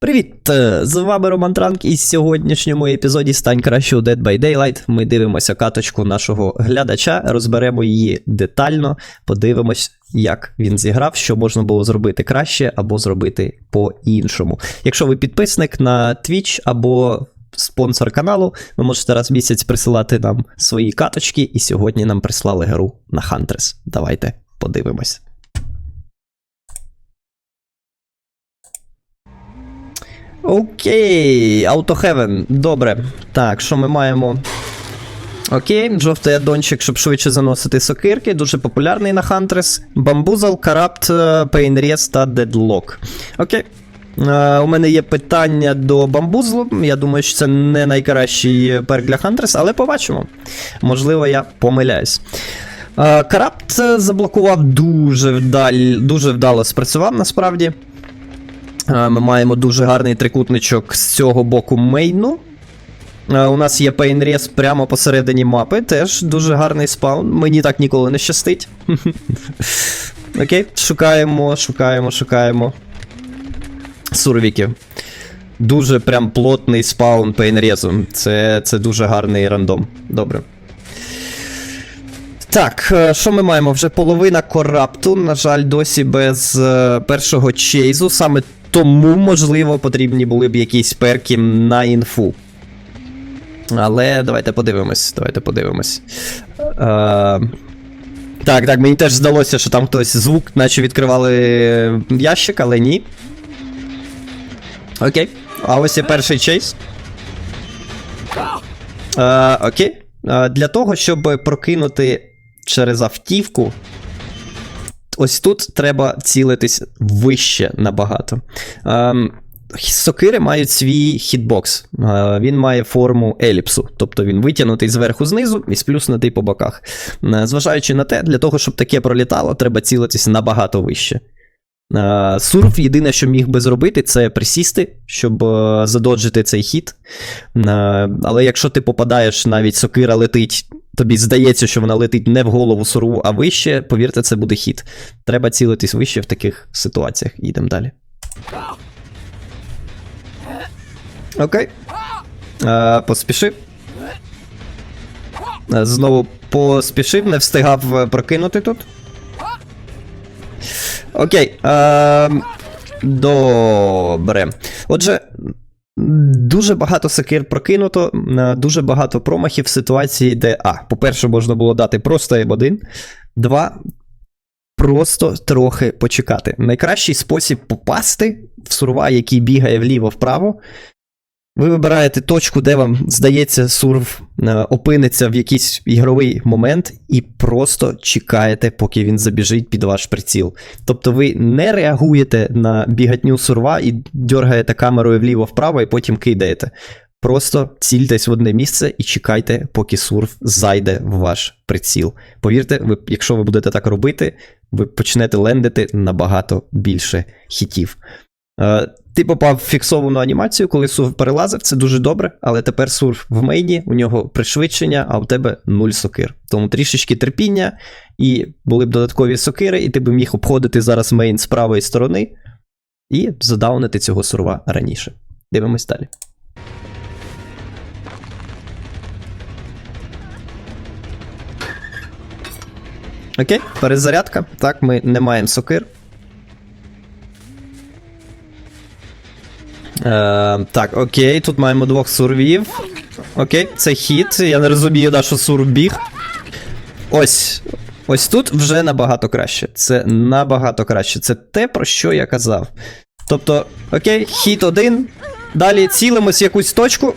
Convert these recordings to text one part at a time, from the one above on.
Привіт! е, З вами Роман Транк, і в сьогоднішньому епізоді Стань краще у Dead by Daylight. Ми дивимося каточку нашого глядача, розберемо її детально, подивимось, як він зіграв, що можна було зробити краще або зробити по-іншому. Якщо ви підписник на Twitch або спонсор каналу, ви можете раз в місяць присилати нам свої каточки, і сьогодні нам прислали гру на Huntress. Давайте подивимось. Окей, AutoHeaven. Добре. Так, що ми маємо? Окей, жовтий аддончик, щоб швидше заносити сокирки. Дуже популярний на. Bamboozle, Corrupt, е, Painrest та Deadlock. Окей. Е, у мене є питання до Bamboozle. Я думаю, що це не найкращий перк для Huntress, але побачимо. Можливо, я помиляюсь. Е, Corrupt е, заблокував дуже вдаль, дуже вдало спрацював насправді. Е, Ми маємо дуже гарний трикутничок з цього боку мейну. Е, У нас є пейнрез прямо посередині мапи, теж дуже гарний спаун. Мені так ніколи не щастить. Окей, шукаємо, шукаємо, шукаємо. Сурвіків. Дуже прям плотний спаун пейнрезу. Це, це дуже гарний рандом. Добре. Так, е, що ми маємо? Вже половина корапту, на жаль, досі без першого чейзу. Саме тому, можливо, потрібні були б якісь перки на інфу. Але давайте подивимось. Давайте подивимось. Е, так, так, мені теж здалося, що там хтось звук, наче відкривали ящик, але ні. Окей. А ось є перший чейз. Е, окей. Е, для того, щоб прокинути через автівку, ось тут треба цілитись вище набагато. Ем, Сокири мають свій хітбокс. Е, Він має форму еліпсу, тобто він витягнутий зверху знизу і сплюснутий по боках. Е, Зважаючи на те, для того, щоб таке пролітало, треба цілитись набагато вище. Е, Сурф єдине, що міг би зробити, це присісти, щоб задоджити цей хід. Але якщо ти попадаєш, навіть сокира летить, тобі здається, що вона летить не в голову сурву, а вище, повірте, це буде хід. Треба цілитись вище в таких ситуаціях. Йдемо далі. Окей. Е, Поспішив. Е, Знову поспішив, не встигав е, прокинути тут. Окей. Е, добре. Отже, дуже багато сокир прокинуто, дуже багато промахів в ситуації, де А. По-перше, можна було дати просто М1. Два. Просто трохи почекати. Найкращий спосіб попасти в сурва, який бігає вліво-вправо. Ви вибираєте точку, де вам здається, сурв е, опиниться в якийсь ігровий момент, і просто чекаєте, поки він забіжить під ваш приціл. Тобто ви не реагуєте на бігатню сурва і дергаєте камерою вліво-вправо, і потім кидаєте. Просто цільтесь в одне місце і чекайте, поки сурф зайде в ваш приціл. Повірте, ви, якщо ви будете так робити, ви почнете лендити набагато більше хітів. Е, ти попав в фіксовану анімацію, коли сурф перелазив, це дуже добре, але тепер сурф в мейні, у нього пришвидшення, а у тебе нуль сокир. Тому трішечки терпіння, і були б додаткові сокири, і ти б міг обходити зараз мейн з правої сторони і задаунити цього сурва раніше. Дивимось далі. Окей, перезарядка. Так, ми не маємо сокир. Е, так, окей, тут маємо двох сурвів. Окей, це хід. Я не розумію, да, що біг. Ось. Ось тут вже набагато краще. Це набагато краще. Це те, про що я казав. Тобто, окей, хід один. Далі цілимось якусь точку.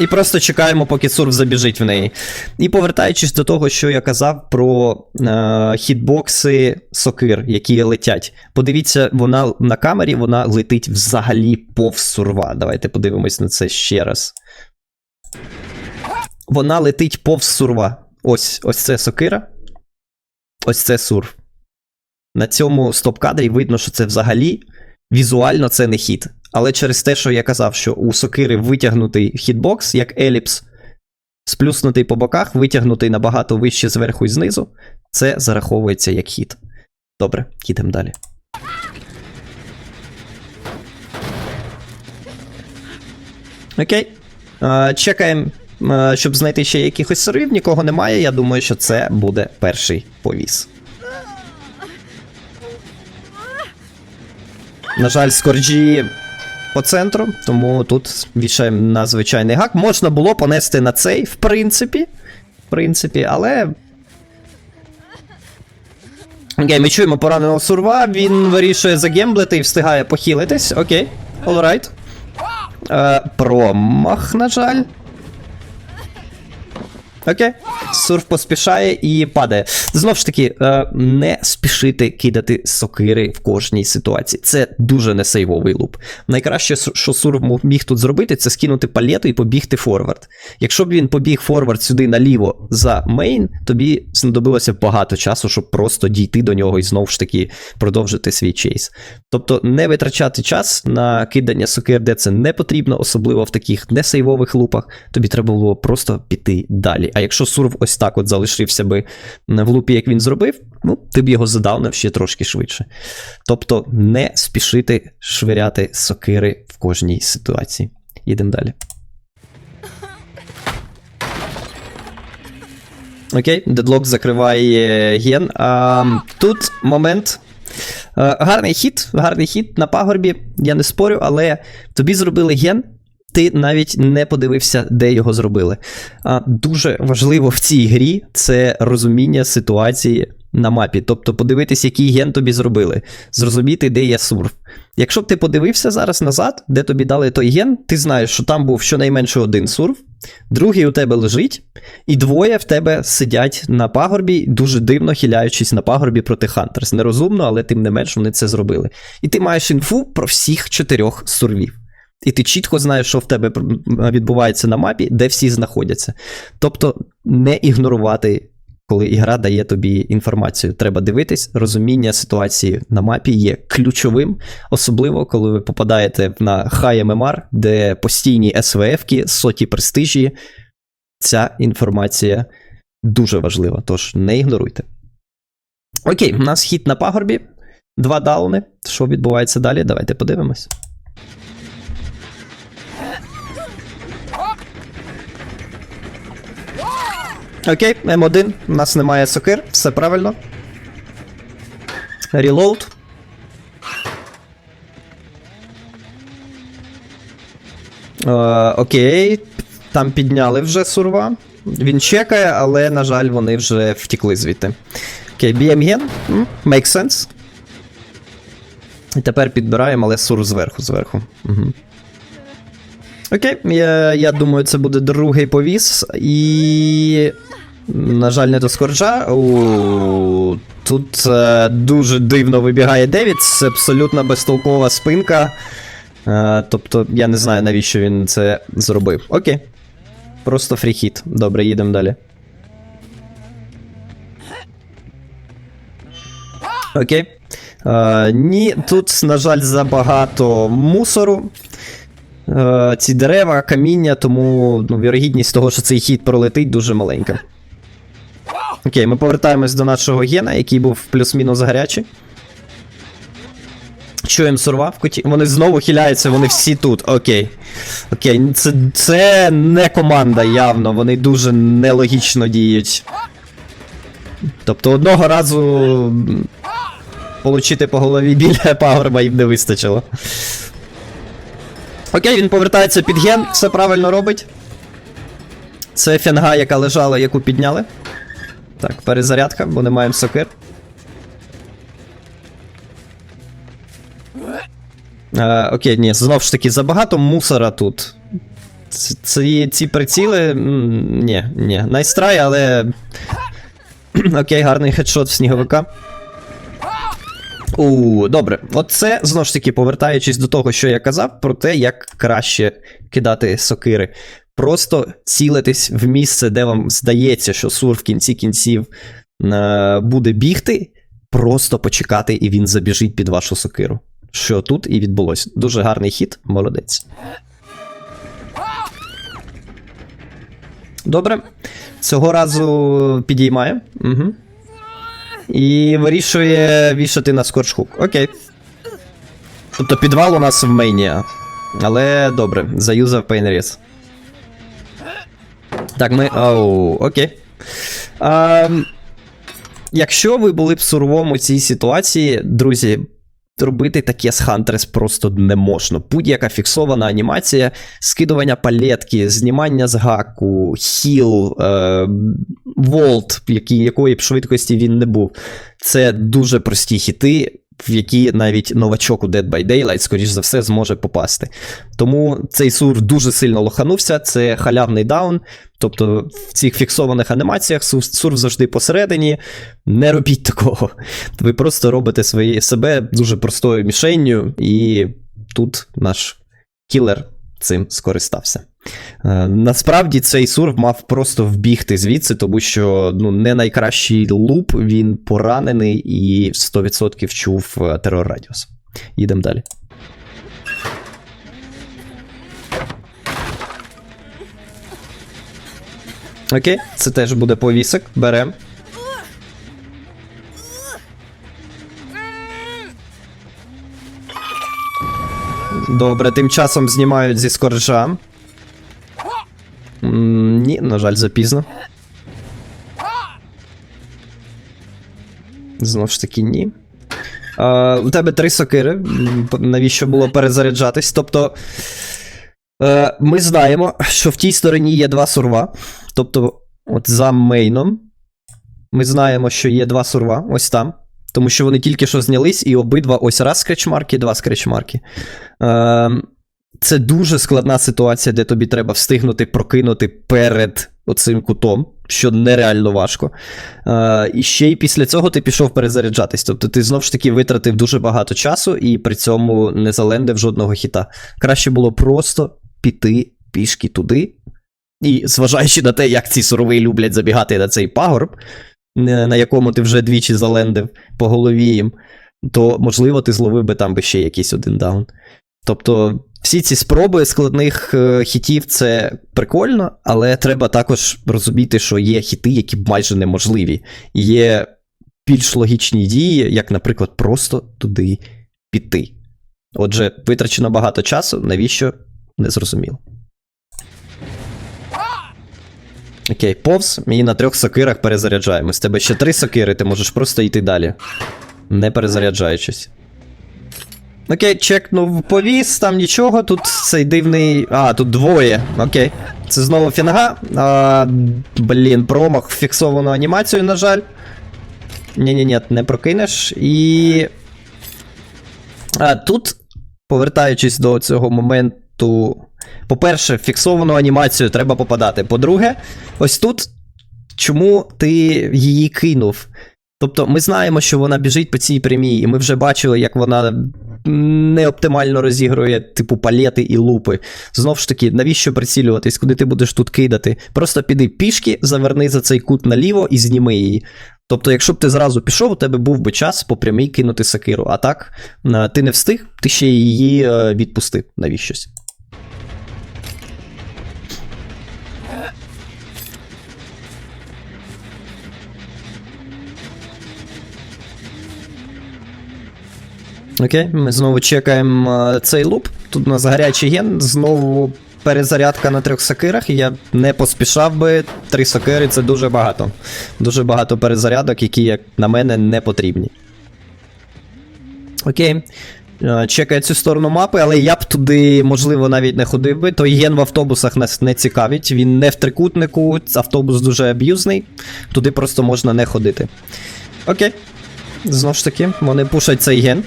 І просто чекаємо, поки сурф забіжить в неї. І повертаючись до того, що я казав про е, хітбокси сокир, які летять. Подивіться, вона на камері вона летить взагалі повз сурва. Давайте подивимось на це ще раз. Вона летить повз сурва. Ось ось це сокира. Ось це сурф. На цьому стоп-кадрі видно, що це взагалі візуально це не хід. Але через те, що я казав, що у сокири витягнутий хітбокс, як еліпс, сплюснутий по боках, витягнутий набагато вище зверху і знизу, це зараховується як хід. Добре, їдемо далі. Окей. Чекаємо, щоб знайти ще якихось сервів. Нікого немає. Я думаю, що це буде перший повіс. На жаль, скорджі по центру, тому тут вішаємо на звичайний гак. Можна було понести на цей, в принципі. В принципі, але. Окей, ми чуємо пораненого сурва, він вирішує загемблити і встигає похилитись. Окей, alright. Е, промах, на жаль. Окей. Сурф поспішає і падає. Знову ж таки, е, не спішити кидати сокири в кожній ситуації. Це дуже несейвовий луп. Найкраще, що Сурф міг тут зробити, це скинути палету і побігти форвард. Якщо б він побіг форвард сюди наліво за мейн, тобі знадобилося багато часу, щоб просто дійти до нього і знову ж таки продовжити свій чейс. Тобто не витрачати час на кидання сокир, де це не потрібно, особливо в таких несейвових лупах. Тобі треба було просто піти далі. А якщо Сурв ось так от залишився би в лупі, як він зробив, ну ти б його задавнив ще трошки швидше. Тобто не спішити швиряти сокири в кожній ситуації. Їдемо далі. Окей, дедлок закриває ген. А, тут момент. Е, Гарний хід, гарний хід на пагорбі, я не спорю, але тобі зробили ген, ти навіть не подивився, де його зробили. А, Дуже важливо в цій грі це розуміння ситуації на мапі. Тобто подивитись, який ген тобі зробили, зрозуміти, де є сурф. Якщо б ти подивився зараз назад, де тобі дали той ген, ти знаєш, що там був щонайменше один сурф, другий у тебе лежить, і двоє в тебе сидять на пагорбі, дуже дивно хиляючись на пагорбі проти Хантерс. Нерозумно, але тим не менш вони це зробили. І ти маєш інфу про всіх чотирьох сурвів. І ти чітко знаєш, що в тебе відбувається на мапі, де всі знаходяться. Тобто не ігнорувати, коли ігра дає тобі інформацію. Треба дивитись, розуміння ситуації на мапі є ключовим, особливо коли ви попадаєте на High MMR, де постійні СВФ-ки, соті престижі. Ця інформація дуже важлива, тож не ігноруйте. Окей, у нас хід на пагорбі. Два дауни. Що відбувається далі? Давайте подивимось. Окей, М1, у нас немає сокир, все правильно. Reload. Е, окей, там підняли вже сурва. Він чекає, але, на жаль, вони вже втікли звідти. Окей, б'єм ген. Make sense. І тепер підбираємо, але сур зверху, зверху. Угу. Окей, я, я думаю, це буде другий повіс. І. На жаль, не до скорджа. У, Тут е, дуже дивно вибігає Девід, це абсолютно безтолкова спинка. Е, тобто, я не знаю, навіщо він це зробив. Окей. Просто фріхіт. Добре, їдемо далі. Окей. Е, ні, тут, на жаль, забагато мусору. Е, ці дерева, каміння, тому ну, вірогідність того, що цей хід пролетить, дуже маленька. Окей, ми повертаємось до нашого гена, який був плюс-мінус гарячий. Чуємо сурва в куті. Вони знову хиляються, вони всі тут. Окей. Окей, це, це не команда явно, вони дуже нелогічно діють. Тобто одного разу получити по голові біля пагорба їм не вистачило. Окей, він повертається під ген, все правильно робить. Це фінга, яка лежала, яку підняли. Так, перезарядка, бо не маємо сокир. Е, окей, ні, знов ж таки, забагато мусора тут. Ці, ці приціли. Ні, ні. Найстрай, але. Окей, гарний хедшот в сніговика. У, добре. Оце знову ж таки, повертаючись до того, що я казав, про те, як краще кидати сокири. Просто цілитись в місце, де вам здається, що сур в кінці кінців е, буде бігти, просто почекати, і він забіжить під вашу сокиру. Що тут і відбулося. Дуже гарний хід, молодець. Добре. Цього разу підіймає. Угу. І вирішує вішати на скорчхук. Окей. Тобто підвал у нас в мейні. Але добре, заюзав пейнріз. Так, ми. Оу, окей. А, якщо ви були б сурвом у цій ситуації, друзі, робити таке з Huntress просто не можна. Будь-яка фіксована анімація, скидування палетки, знімання з гаку, хіл, е, волт, які, якої б швидкості він не був. Це дуже прості хіти, в які навіть новачок у Dead by Daylight, скоріш за все, зможе попасти. Тому цей сур дуже сильно лоханувся, це халявний даун. Тобто в цих фіксованих анімаціях сур, завжди посередині. Не робіть такого. Ви просто робите свої, себе дуже простою мішенню, і тут наш кілер цим скористався. Е, насправді цей сур мав просто вбігти звідси, тому що ну, не найкращий луп, він поранений і 100% чув е, терор радіус. Їдемо далі. Окей, це теж буде повісик. Берем. Добре, тим часом знімають зі скоржа. Ні, на жаль, запізно. Знову ж таки, ні. А, у тебе три сокири. Навіщо було перезаряджатись? Тобто. Е, ми знаємо, що в тій стороні є два сурва. Тобто, от за мейном. Ми знаємо, що є два сурва, ось там. Тому що вони тільки що знялись, і обидва ось раз скретчмарки, два скретчмарки. Е, це дуже складна ситуація, де тобі треба встигнути прокинути перед оцим кутом, що нереально важко. Е, і ще й після цього ти пішов перезаряджатись. Тобто ти знов ж таки витратив дуже багато часу і при цьому не залендив жодного хіта. Краще було просто піти пішки туди. І зважаючи на те, як ці сурови люблять забігати на цей пагорб, е, на якому ти вже двічі залендив по голові їм, то можливо ти зловив би там би ще якийсь один даун. Тобто, всі ці спроби складних е, хітів це прикольно, але треба також розуміти, що є хіти, які майже неможливі. Є більш логічні дії, як, наприклад, просто туди піти. Отже, витрачено багато часу, навіщо не зрозуміло. Окей, повз, і на трьох сокирах перезаряджаємо. З тебе ще три сокири, ти можеш просто йти далі, не перезаряджаючись. Окей, чекнув повіс, там нічого, тут цей дивний. А, тут двоє. Окей. Це знову фінга. А, блін, промах фіксовану анімацію, на жаль. Ні-ні-ні, не прокинеш. І. А, тут, повертаючись до цього моменту. По-перше, фіксовану анімацію треба попадати. По-друге, ось тут. Чому ти її кинув? Тобто, ми знаємо, що вона біжить по цій прямій, і ми вже бачили, як вона не оптимально розігрує, типу, палети і лупи. Знов ж таки, навіщо прицілюватись, куди ти будеш тут кидати? Просто піди пішки, заверни за цей кут наліво і зніми її. Тобто, якщо б ти зразу пішов, у тебе був би час по прямій кинути сакиру. А так, е, ти не встиг, ти ще її е, відпустив навіщось. Окей, ми знову чекаємо е, цей луп. Тут у нас гарячий ген, знову перезарядка на трьох сокирах. Я не поспішав би. Три сокири це дуже багато. Дуже багато перезарядок, які, як на мене, не потрібні. Окей. Е, Чекаю цю сторону мапи, але я б туди, можливо, навіть не ходив би. Той ген в автобусах нас не цікавить. Він не в трикутнику, автобус дуже аб'юзний. Туди просто можна не ходити. Окей. Знову ж таки, вони пушать цей ген.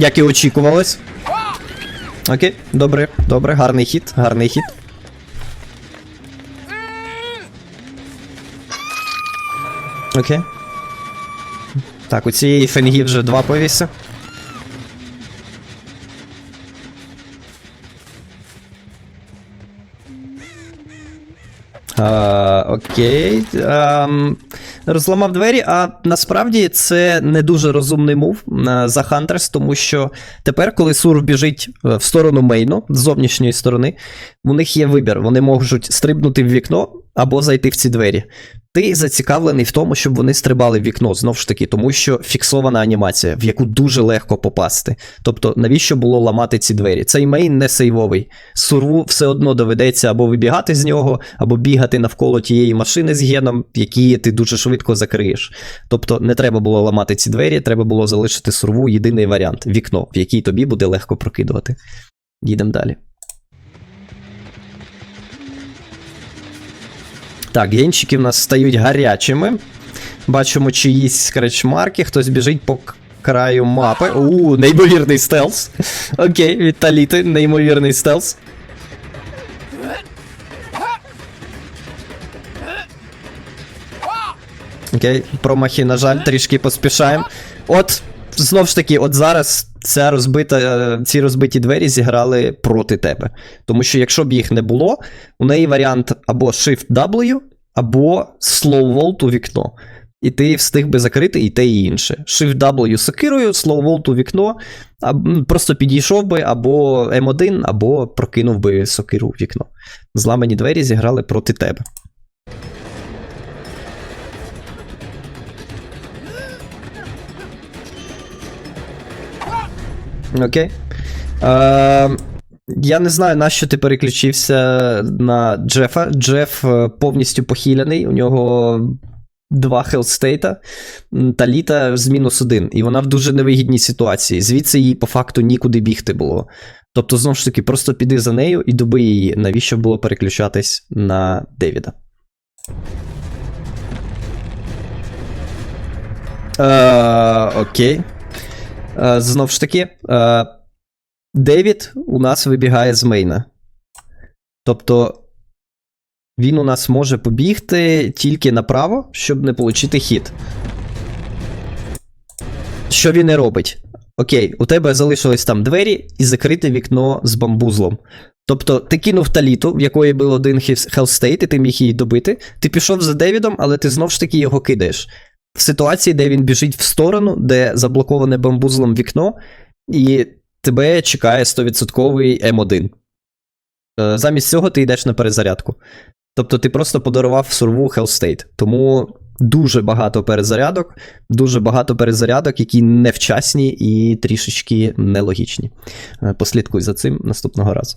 Як і очікувалось. Окей, добре, добре, гарний хід, гарний хід. Окей. Так, у цієї фенгі вже два повіси. А, окей. А, розламав двері, а насправді це не дуже розумний мув за Хантерс, тому що тепер, коли Сур біжить е, в сторону мейну, з зовнішньої сторони, у них є вибір. Вони можуть стрибнути в вікно або зайти в ці двері. Ти зацікавлений в тому, щоб вони стрибали в вікно, знов ж таки, тому що фіксована анімація, в яку дуже легко попасти. Тобто, навіщо було ламати ці двері? Цей мейн не сейвовий. Сурву все одно доведеться або вибігати з нього, або бігати навколо тієї машини з геном, які ти дуже швидко закриєш. Тобто, не треба було ламати ці двері, треба було залишити сурву єдиний варіант вікно, в який тобі буде легко прокидувати. Їдемо далі. Так, генчики в нас стають гарячими. Бачимо чиїсь скретчмарки, хтось біжить по краю мапи. У, неймовірний стелс. Окей, від Таліти, неймовірний стелс. Окей, промахи, на жаль, трішки поспішаємо. От, знов ж таки, от зараз ця розбита, е, ці розбиті двері зіграли проти тебе. Тому що якщо б їх не було, у неї варіант або Shift-W, або Slow Volt у вікно. І ти встиг би закрити і те, і інше. Shift-W сокирою, Slow Volt у вікно, а, просто підійшов би або М1, або прокинув би сокиру в вікно. Зламані двері зіграли проти тебе. Окей. Е, я не знаю, на що ти переключився на Джефа. Джеф е, повністю похиляний, у нього два хелстейта, Таліта з мінус один, і вона в дуже невигідній ситуації. Звідси їй по факту нікуди бігти було. Тобто, знову ж таки, просто піди за нею і доби її, навіщо було переключатись на Девіда. Е, окей. Е, знов ж таки, е, Девід у нас вибігає з мейна. Тобто він у нас може побігти тільки направо, щоб не отримати хід. Що він і робить? Окей, у тебе залишились там двері і закрите вікно з бамбузлом. Тобто ти кинув таліту, в якої був один хелстейт, і ти міг її добити. Ти пішов за Девідом, але ти знов ж таки його кидаєш. В ситуації, де він біжить в сторону, де заблоковане бамбузлом вікно, і тебе чекає 100% М1. Е, Замість цього ти йдеш на перезарядку. Тобто ти просто подарував сурву Hellstate. Тому дуже багато перезарядок, дуже багато перезарядок, які невчасні і трішечки нелогічні. Е, Послідкуй за цим наступного разу.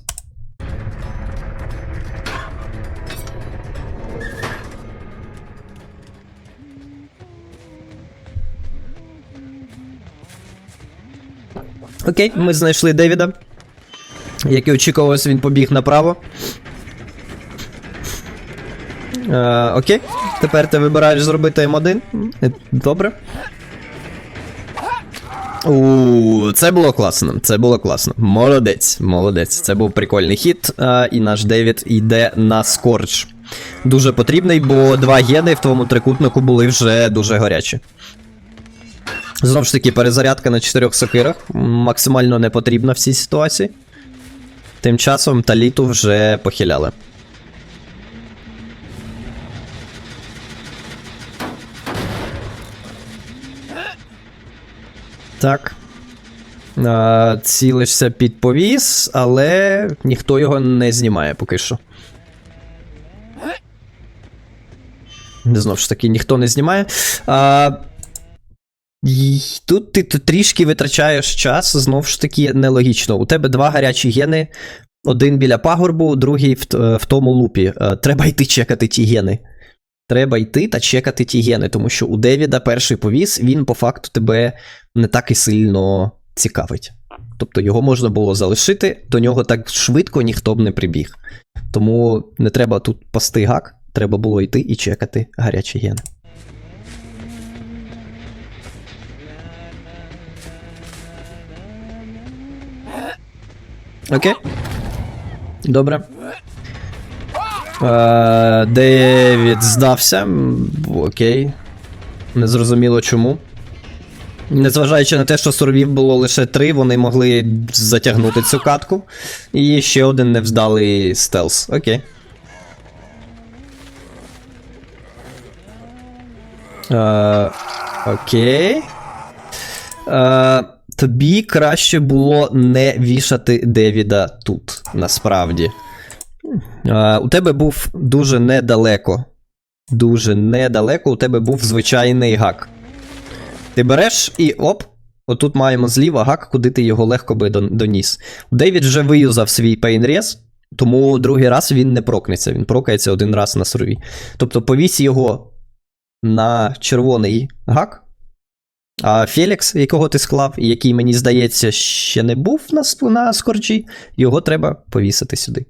Окей, ми знайшли Девіда. Як і очікувалось, він побіг направо. Е, окей. Тепер ти вибираєш зробити М1. Е, Добре. У, це було класно. Це було класно. Молодець, молодець. Це був прикольний хід. е, і наш Девід йде на скорч. Дуже потрібний, бо два гени в твоєму трикутнику були вже дуже гарячі. Знову ж таки, перезарядка на чотирьох сокирах максимально не потрібна в цій ситуації. Тим часом таліту вже похиляли. Так. А, цілишся під повіс, але ніхто його не знімає поки що. Знову ж таки, ніхто не знімає. А, Тут ти трішки витрачаєш час, знову ж таки, нелогічно. У тебе два гарячі гени, один біля пагорбу, другий в, в тому лупі. Е, Треба йти чекати ті гени. Треба йти та чекати ті гени, тому що у Девіда перший повіс, він по факту тебе не так і сильно цікавить. Тобто його можна було залишити, до нього так швидко ніхто б не прибіг. Тому не треба тут пасти гак, треба було йти і чекати гарячі гени. Окей. Добре. Е, Девід здався. Окей. Незрозуміло чому. Незважаючи на те, що сурвів було лише три, вони могли затягнути цю катку. І ще один невдалий стелс. Окей. Е, окей. Е, тобі краще було не вішати Девіда тут, насправді. Е, у тебе був дуже недалеко дуже недалеко у тебе був звичайний гак. Ти береш і оп. Отут маємо зліва гак, куди ти його легко би доніс. Дейвід вже виюзав свій пейнрез, тому другий раз він не прокнеться. Він прокається один раз на сурові. Тобто повісь його на червоний гак. А Фелікс, якого ти склав, який, мені здається, ще не був на, на скорчі, його треба повісити сюди.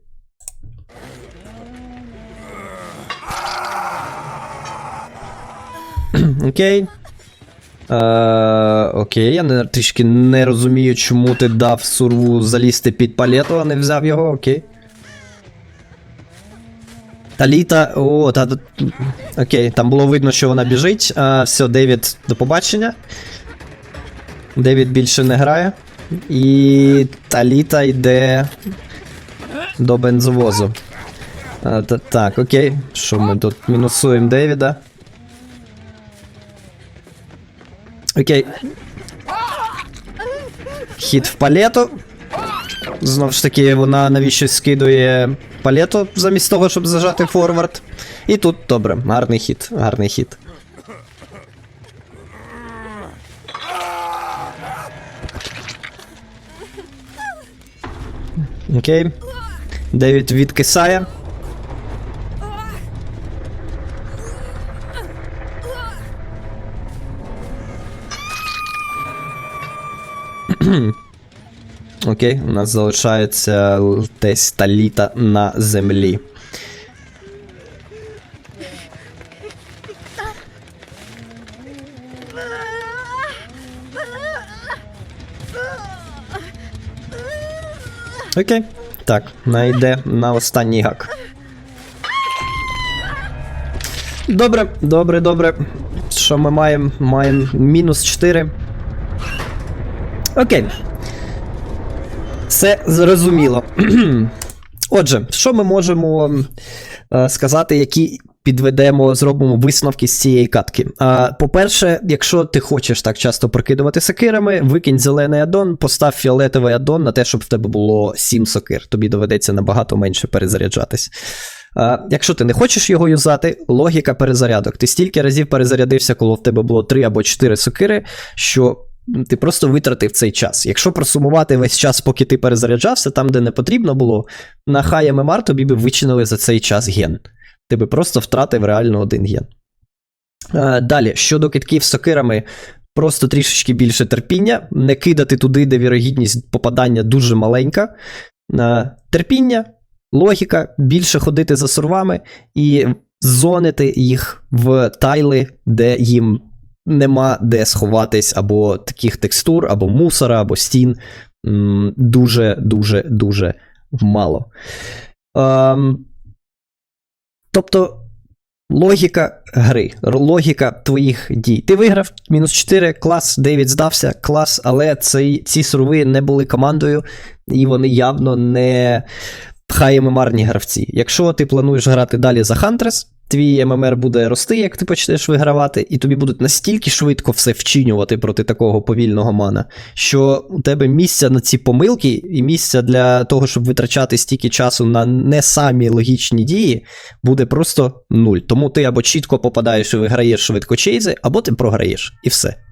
Окей. Е, окей, я не, трішки не розумію, чому ти дав сурву залізти під палету, а не взяв його, окей. Таліта. О, та, окей, там було видно, що вона біжить. А, все, Девід, до побачення. Девід більше не грає. І Таліта йде до бензовозу. А, та, так, окей. Що ми тут мінусуємо Девіда? Окей. Хід в палету. Знову ж таки, вона навіщо скидує палету замість того, щоб зажати форвард. І тут добре, гарний хід, гарний хід. Окей. Девід відкисає. Окей, у нас залишається десь таліта на землі. Окей. Так, найде на останній гак. Добре, добре, добре. Що ми маємо? Маємо мінус 4. Окей. Все зрозуміло. Отже, що ми можемо е, сказати, які підведемо, зробимо висновки з цієї катки. А, По-перше, якщо ти хочеш так часто прокидувати сокирами, викинь зелений аддон, постав фіолетовий аддон на те, щоб в тебе було 7 сокир. Тобі доведеться набагато менше перезаряджатись. А, Якщо ти не хочеш його юзати, логіка перезарядок. Ти стільки разів перезарядився, коли в тебе було 3 або 4 сокири, що ти просто витратив цей час. Якщо просумувати весь час, поки ти перезаряджався, там, де не потрібно було, на хай ММР тобі би вичинили за цей час ген. Ти би просто втратив реально один ген. Е, Далі, щодо китків з сокирами, просто трішечки більше терпіння, не кидати туди, де вірогідність попадання дуже маленька. Е, Терпіння, логіка, більше ходити за сурвами і зонити їх в тайли, де їм нема де сховатись, або таких текстур, або мусора, або стін. Дуже, дуже, мало. Ем, тобто. Логіка гри, логіка твоїх дій. Ти виграв мінус 4, клас, Девід здався, клас, але цей, ці сурви не були командою, і вони явно не хай ММРні гравці. Якщо ти плануєш грати далі за Хантрес, твій ММР буде рости, як ти почнеш вигравати, і тобі будуть настільки швидко все вчинювати проти такого повільного мана, що у тебе місця на ці помилки і місця для того, щоб витрачати стільки часу на не самі логічні дії, буде просто нуль. Тому ти або чітко попадаєш і виграєш швидко чейзи, або ти програєш, і все.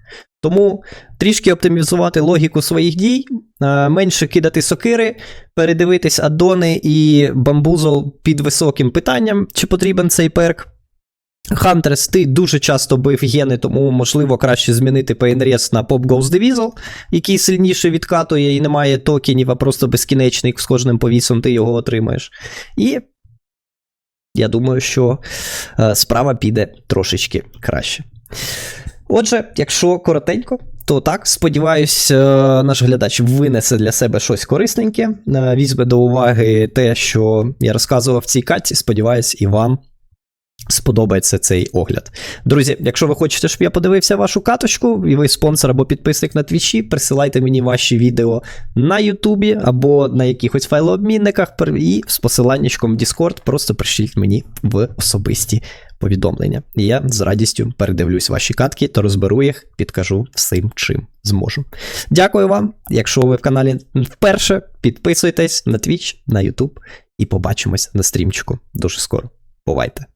Тому трішки оптимізувати логіку своїх дій, е, менше кидати сокири, передивитись аддони і бамбузол під високим питанням, чи потрібен цей перк. Хантерс, ти дуже часто бив гени, тому можливо краще змінити пейнрес на Pop Ghost Divisal, який сильніше відкатує і не має токенів, а просто безкінечний з кожним повісом ти його отримаєш. І я думаю, що е, справа піде трошечки краще. Отже, якщо коротенько, то так, сподіваюсь, е, наш глядач винесе для себе щось корисненьке, е, візьме до уваги те, що я розказував в цій катці. Сподіваюсь, і вам сподобається цей огляд. Друзі, якщо ви хочете, щоб я подивився вашу каточку, і ви спонсор або підписник на твічі, присилайте мені ваші відео на Ютубі або на якихось файлообмінниках, і з посиланнячком в Discord просто пришліть мені в особисті повідомлення. І я з радістю передивлюсь ваші катки та розберу їх, підкажу всім, чим зможу. Дякую вам. Якщо ви в каналі вперше, підписуйтесь на Twitch, на YouTube і побачимось на стрімчику дуже скоро. Бувайте!